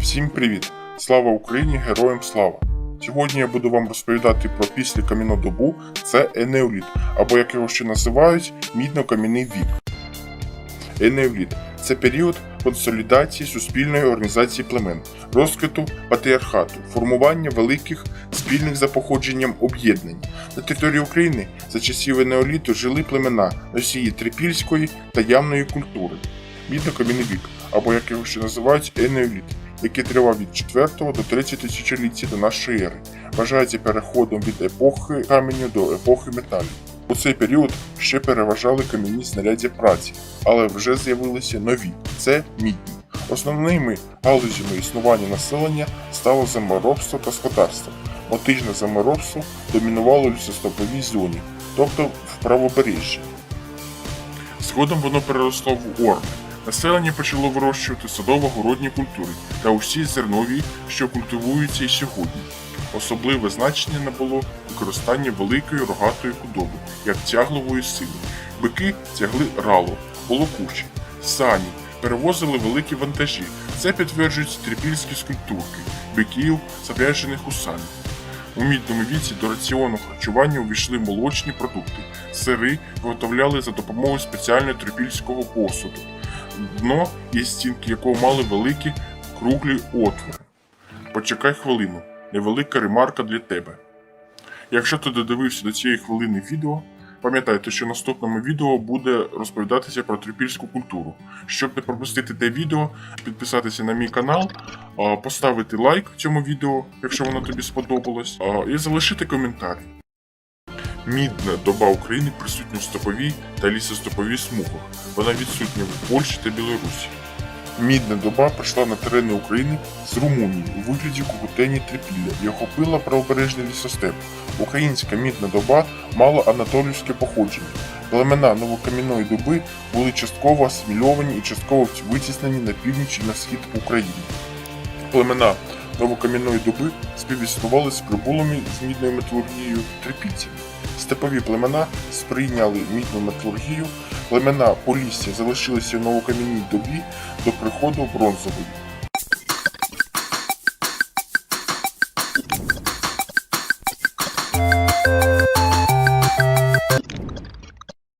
Всім привіт! Слава Україні! Героям слава! Сьогодні я буду вам розповідати про післякам'яну добу, це енеоліт, або як його ще називають, мідно-кам'яний вік. Енеоліт це період консолідації суспільної організації племен, розквіту патріархату, формування великих спільних за походженням об'єднань. На території України за часів енеоліту жили племена носії трипільської та ямної культури. Мідно-кам'яний вік, або як його ще називають енеоліт, який тривав від 4 до 3 тисячоліття до нашої ери, вважається переходом від епохи каменю до епохи металів. У цей період ще переважали кам'яні знаряддя праці, але вже з'явилися нові це мідні. Основними галузями існування населення стало землеробство та скотарство. Мотижне землеробство домінувало в лісостеповій зоні, тобто в правобережжі. Згодом воно переросло в орми. Населення почало вирощувати садово-городні культури та усі зернові, що культивуються і сьогодні. Особливе значення набуло використання великої рогатої худоби, як тяглової сили. Бики тягли рало, волокучі, сані, перевозили великі вантажі. Це підтверджують трипільські скульптурки, биків, запряжених у сані. У мідному віці до раціону харчування увійшли молочні продукти. Сири виготовляли за допомогою спеціального трипільського посуду, дно і стінки якого мали великі круглі отвори. Почекай хвилину, невелика ремарка для тебе. Якщо ти додивився до цієї хвилини відео, пам'ятайте, що в наступному відео буде розповідатися про трипільську культуру. Щоб не пропустити те відео, підписатися на мій канал, поставити лайк цьому відео, якщо воно тобі сподобалось, і залишити коментар. Мідна доба України присутня в стоповій та лісостеповій смугах. Вона відсутня в Польщі та Білорусі. Мідна доба прийшла на терени України з Румунії у вигляді кукутені трипілля і охопила правобережний лісостеп. Українська мідна доба мала анатолійське походження. Племена новокам'яної доби були частково асимільовані і частково витіснені на північ і на схід України. Племена новокам'яної доби співіснували з прибулими з мідною металургією трипільцями. Степові племена сприйняли мідну металургію, племена Полісся залишилися в новокам'яній добі до приходу бронзової.